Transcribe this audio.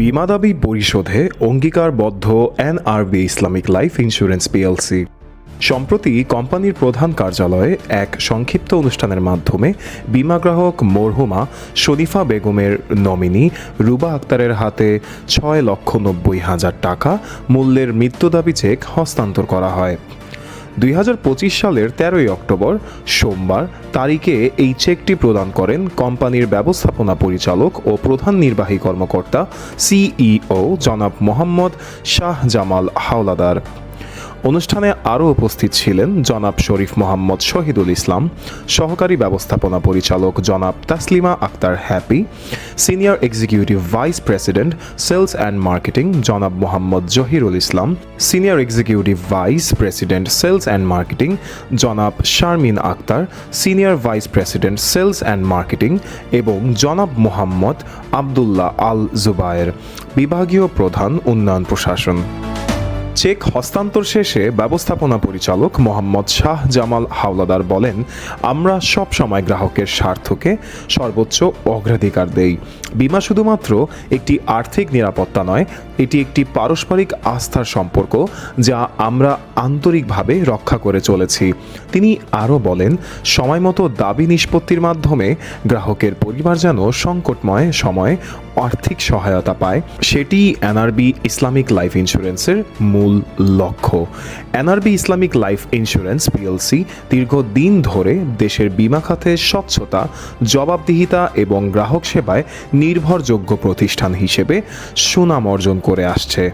বিমা দাবি পরিশোধে অঙ্গীকারবদ্ধ NRB Islamic life insurance PLC. সম্প্রতি কোম্পানির প্রধান কার্যালয়ে এক সংক্ষিপ্ত অনুষ্ঠানের মাধ্যমে বিমা গ্রাহক মরহুমা শরীফা বেগমের নমিনি রুবা আক্তারের হাতে ছয় লক্ষ নব্বই হাজার টাকা মূল্যের মৃত্যু দাবি চেক হস্তান্তর করা হয়। দুই হাজার পঁচিশ সালের তেরোই অক্টোবর সোমবার তারিখে এই চেকটি প্রদান করেন কোম্পানির ব্যবস্থাপনা পরিচালক ও প্রধান নির্বাহী কর্মকর্তা সিইও জনাব মোহাম্মদ শাহ জামাল হাওলাদার। অনুষ্ঠানে আরও উপস্থিত ছিলেন জনাব শরীফ মোহাম্মদ শহীদুল ইসলাম, সহকারী ব্যবস্থাপনা পরিচালক জনাব Taslima Akter Happy, senior executive vice president, sales and marketing জনাব Mohammad Zahirul Islam, senior executive vice president, sales and marketing জনাব Sharmin Akter, senior vice president, sales and marketing এবং জনাব মোহাম্মদ আবদুল্লাহ আল জুবায়ের বিভাগীয় প্রধান উন্নয়ন প্রশাসন। চেক হস্তান্তর শেষে ব্যবস্থাপনা পরিচালক মোহাম্মদ শাহ জামাল হাওলাদার বলেন, আমরা সব সময় গ্রাহকের স্বার্থকে সর্বোচ্চ অগ্রাধিকার দেই। বিমা শুধুমাত্র একটি আর্থিক নিরাপত্তা নয়, এটি একটি পারস্পরিক আস্থার সম্পর্ক যা আমরা আন্তরিকভাবে রক্ষা করে চলেছি। তিনি আরও বলেন, সময়মতো দাবি নিষ্পত্তির মাধ্যমে গ্রাহকের পরিবার যেন সংকটময় সময়ে আর্থিক সহায়তা পায়, সেটি এনআরবি ইসলামিক লাইফ ইন্স্যুরেন্সের মূল লক্ষ্য। NRB Islamic life insurance, PLC দীর্ঘদিন ধরে দেশের বিমা খাতে স্বচ্ছতা, জবাবদিহিতা এবং গ্রাহক সেবায় নির্ভরযোগ্য প্রতিষ্ঠান হিসেবে সুনাম অর্জন করে আসছে।